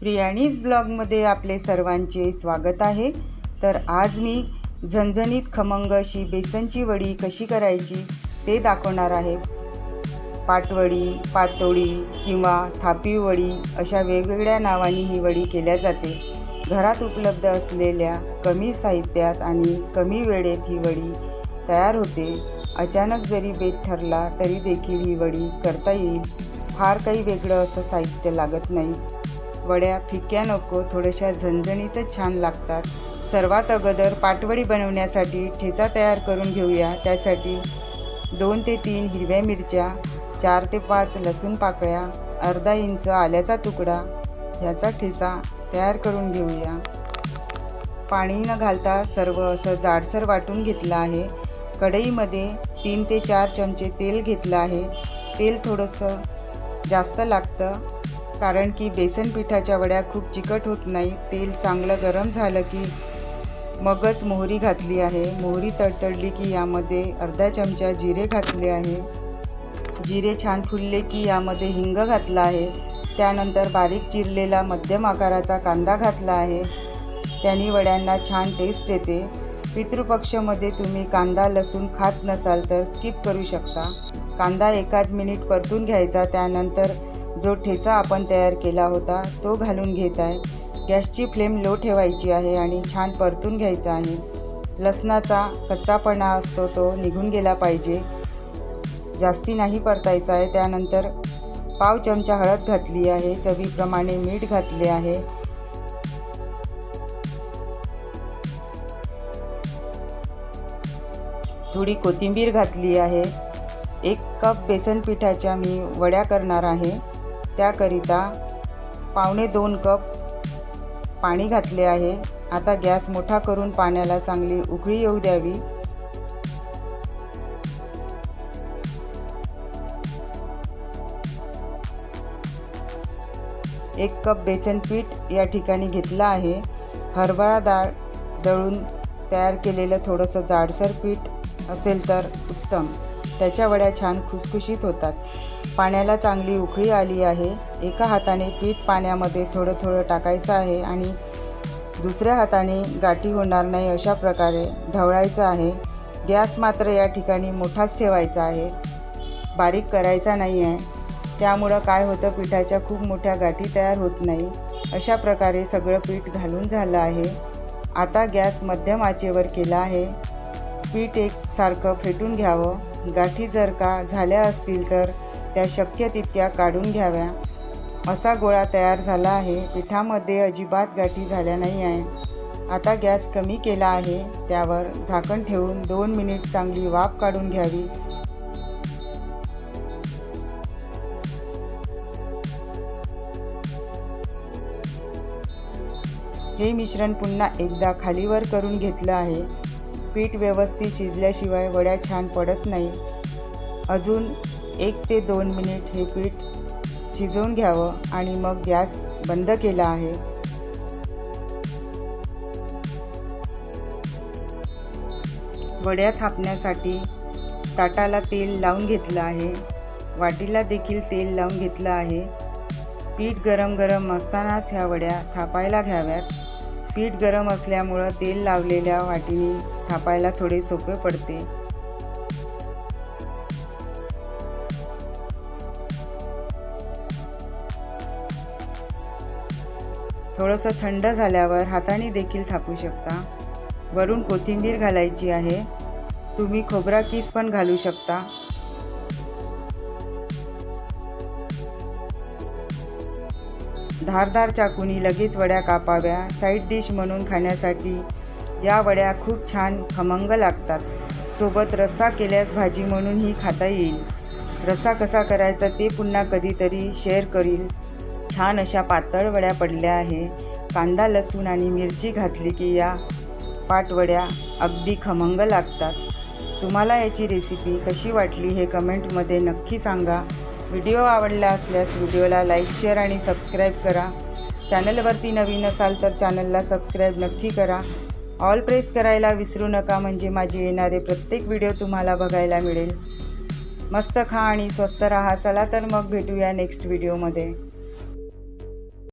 प्रियाणीज ब्लॉगमध्ये आपले सर्वांचे स्वागत आहे. तर आज मी झणझणीत खमंग अशी बेसनची वडी कशी करायची ते दाखवणार आहे. पाटवडी पातोडी किंवा थापीवडी अशा वेगवेगळ्या नावाने ही वडी केल्या जाते. घरात उपलब्ध असलेल्या कमी साहित्यात आणि कमी वेळेत ही वडी तयार होते. अचानक जरी बेत ठरला तरी देखील ही वडी करता येईल. फार काही वेगळं असं साहित्य लागत नाही. वड्या फिक्या नको थोड्याशा झणझणीतच छान लागतात. सर्वात अगोदर पाटवडी बनवण्यासाठी ठेचा तयार करून घेऊया. त्यासाठी दोन ते तीन हिरव्या मिरच्या चार ते पाच लसूण पाकळ्या अर्धा इंच आल्याचा तुकडा ह्याचा ठेचा तयार करून घेऊया. पाणी न घालता सर्व असं जाडसर वाटून घेतलं आहे. कढईमध्ये तीन ते चार चमचे तेल घेतलं आहे. तेल थोडंसं जास्त लागतं. कारण की बेसन पिठाच्या वड्या खूप चिकट होत नाही. तेल चांगलं गरम झालं की मगच मोहरी घातली आहे. मोहरी तडतडली की यामध्ये अर्धा चमचा जिरे घातले आहे. जिरे छान फुलले की यामध्ये हिंग घातला आहे. त्यानंतर बारीक चिरलेला मध्यम आकाराचा कांदा घातला आहे. त्यांनी वड्यांना छान टेस्ट येते पितृपक्षमध्ये तुम्ही कांदा लसूण खात नसाल तर स्किप करू शकता. कांदा एकाच मिनिट परतून घ्यायचा. त्यानंतर जो ठेचा आपण तयार केला होता तो घालून घेत आहे. गॅसची फ्लेम लो ठेवायची आहे आणि छान परतून घ्यायचा आहे. लसणाचा कच्चापणा असतो तो निघून गेला पाहिजे. जास्ती नाही परतायचा आहे. त्यानंतर पाव चमचा हळद घातली आहे. चवीप्रमाणे मीठ घातले आहे. थोडी कोथिंबीर घातली आहे. एक कप बेसन पिठाच्या मी वड्या करणार आहे. त्याकरिता पावणे दोन कप पाणी घातले आहे. आता गॅस मोठा करून पाण्याला चांगली उकळी येऊ द्यावी. एक कप बेसन पीठ या ठिकाणी घेतलं आहे. हरभरा डाळ दळून तयार केलेलं थोडंसं जाडसर पीठ असेल तर उत्तम. त्याच्या वड्या छान खुसखुशीत होतात. पाण्याला चांगली उकळी आली आहे. एका हाताने पीठ पाण्यामध्ये थोडं थोडं टाकायचं आहे आणि दुसऱ्या हाताने गाठी होणार नाही अशा प्रकारे ढवळायचं आहे. गॅस मात्र या ठिकाणी मोठाच ठेवायचा आहे. बारीक करायचा नाही आहे. त्यामुळं काय होतं पिठाच्या खूप मोठ्या गाठी तयार होत नाही. अशा प्रकारे सगळं पीठ घालून झालं आहे. आता गॅस मध्यम आचेवर केला आहे. पीठ एकसारखं फेटून घ्यावं. गाठी जर का झाल्या असतील तर त्या शक्य तितक्या काढून घ्याव्या. असा गोळा तयार झाला आहे. पिठामध्ये अजिबात गाठी झाल्या नाही आहे आता गॅस कमी केला आहे. त्यावर झाकण ठेवून दोन मिनिट चांगली वाफ काढून घ्यावी. हे मिश्रण पुन्हा एकदा खालीवर करून घेतलं आहे. पीठ व्यवस्थित शिजल्याशिवाय वड्या छान पडत नाही. अजून एक ते दोन मिनिट हे पीठ शिजवून घ्यावं आणि मग गॅस बंद केला आहे. वड्या थापण्यासाठी ताटाला तेल लावून घेतलं आहे. वाटीला देखील तेल लावून घेतलं आहे. पीठ गरम गरम असतानाच ह्या वड्या थापायला घ्याव्यात. पीठ गरम असल्यामुळं तेल लावलेल्या वाटीने थापायला थोडे सोपे पडते. थोडंसं थंड झाल्यावर हाताने देखील थापू शकता. वरून कोथिंबीर घालायची आहे. तुम्ही खोबरा किस पण घालू शकता. धारदार चाकूनी लगेच वड्या कापाव्या. साईड डिश म्हणून खाण्यासाठी या वड्या खूप छान खमंग लागतात. सोबत रस्सा केल्यास भाजी म्हणूनही खाता येईल. रस्सा कसा करायचा ते पुन्हा कधीतरी शेअर करील. छान अशा पातळ वड्या पडल्या आहे. कांदा लसूण आणि मिरची घातली की या पाटवड्या अगदी खमंग लागतात. तुम्हाला याची रेसिपी कशी वाटली हे कमेंटमध्ये नक्की सांगा. व्हिडिओ आवडला असल्यास व्हिडिओला लाईक शेअर आणि सबस्क्राईब करा. चॅनलवरती नवीन असाल तर चॅनलला सबस्क्राईब नक्की करा. ऑल प्रेस करायला विसरू नका म्हणजे माझे येणारे प्रत्येक व्हिडिओ तुम्हाला बघायला मिळेल. मस्त खा आणि स्वस्त राहा. चला तर मग भेटूया नेक्स्ट व्हिडिओमध्ये.